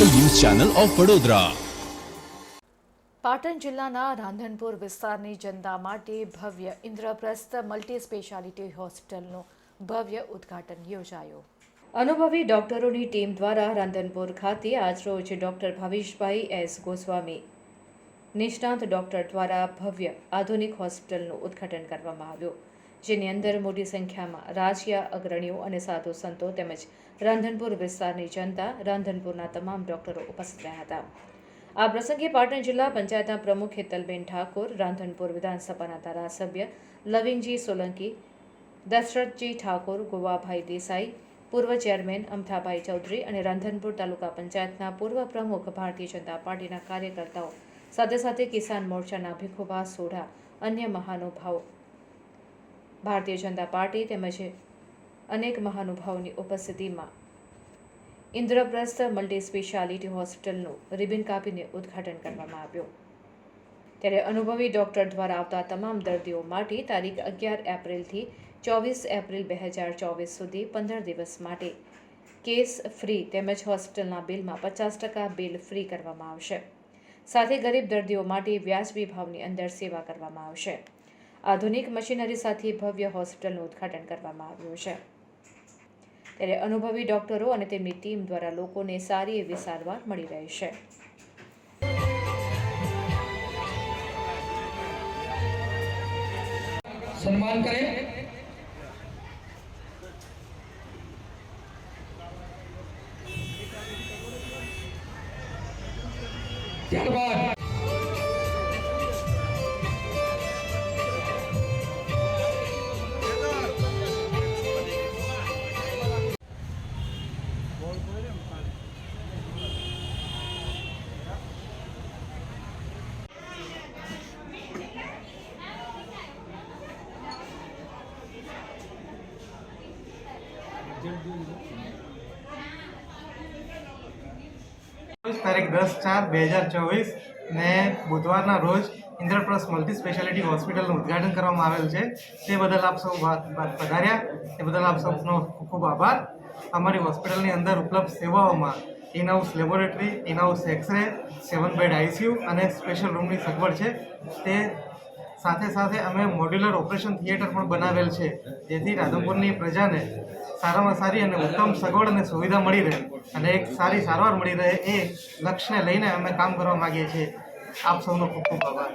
Channel of Vadodara. Patan જિલ્લાના રાંધનપુર વિસ્તારની જનતા માટે ભવ્ય ઇન્દ્રપ્રસ્થ મલ્ટી સ્પેશિયાલિટી હોસ્પિટલનું ભવ્ય ઉદ્ઘાટન યોજાયું. અનુભવી ડોક્ટરોની ટીમ દ્વારા રાંધનપુર ખાતે આજરોજ ડોક્ટર ભાવેશભાઈ એસ ગોસ્વામી, નિષ્ણાંત ડોક્ટર દ્વારા ભવ્ય આધુનિક હોસ્પિટલનું ઉદ્ઘાટન કરવામાં આવ્યું. જેની અંદર મોટી સંખ્યામાં રાજકીય અગ્રણીઓ અને સાધુ સંતો તેમજ રાંધનપુર વિસ્તારની જનતા રાંધનપુરના તમામ ડોક્ટરો ઉપસ્થિત રહ્યા હતા. આ પ્રસંગે પાટણ જિલ્લા પંચાયતના પ્રમુખ હેતલબેન ઠાકોર, રાંધનપુર વિધાનસભાના ધારાસભ્ય લવિંગજી સોલંકી, દશરથજી ઠાકોર, ગોવાભાઈ દેસાઈ, પૂર્વ ચેરમેન અમથાભાઈ ચૌધરી અને રાંધનપુર તાલુકા પંચાયતના પૂર્વ પ્રમુખ ભારતીય જનતા પાર્ટીના કાર્યકર્તાઓ સાથે સાથે કિસાન મોરચાના ભીખુભા સોઢા, અન્ય મહાનુભાવો ભારતીય જનતા પાર્ટી તેમજ અનેક મહાનુભાવોની ઉપસ્થિતિમાં ઇન્દ્રપ્રસ્થ મલ્ટી સ્પેશિયાલિટી હોસ્પિટલનું રિબિન કાપીને ઉદ્ઘાટન કરવામાં આવ્યું. ત્યારે અનુભવી ડોક્ટર દ્વારા આવતા તમામ દર્દીઓ માટે તારીખ અગિયાર એપ્રિલથી ચોવીસ એપ્રિલ બે હજાર ચોવીસ સુધી પંદર દિવસ માટે કેસ ફ્રી તેમજ હોસ્પિટલના બિલમાં પચાસ ટકા બિલ ફ્રી કરવામાં આવશે. સાથે ગરીબ દર્દીઓ માટે વ્યાજબી ભાવની અંદર સેવા કરવામાં આવશે. આધુનિક મશીનરી સાથે ભવ્ય હોસ્પિટલનું ઉદ્ઘાટન કરવામાં આવ્યું છે. ત્યારે અનુભવી ડોક્ટરો અને તેમની ટીમ દ્વારા લોકોને સારી એવી સારવાર મળી રહી છે. સન્માન કરે. ત્યારબાદ તારીખ દસ ચાર બે હજાર ચોવીસ ને બુધવારના રોજ ઇન્દ્રપ્રસ્થ મલ્ટી સ્પેશિયાલિટી હોસ્પિટલનું ઉદ્ઘાટન કરવામાં આવેલ છે. તે બદલ આપ સૌ પધાર્યા. તે બદલ આપ સૌનો ખૂબ ખૂબ આભાર. અમારી હોસ્પિટલની અંદર ઉપલબ્ધ સેવાઓમાં in house laboratory in house X ray seven bed ICU અને સ્પેશિયલ રૂમની સગવડ છે. તે સાથે સાથે અમે મોડ્યુલર ઓપરેશન થિયેટર પણ બનાવેલ છે. જેથી રાધનપુરની પ્રજાને સારામાં સારી અને ઉત્તમ સગવડ અને સુવિધા મળી રહે અને એક સારી સારવાર મળી રહે એ લક્ષ્યને લઈને અમે કામ કરવા માગીએ છીએ. આપ સૌનો ખૂબ ખૂબ આભાર.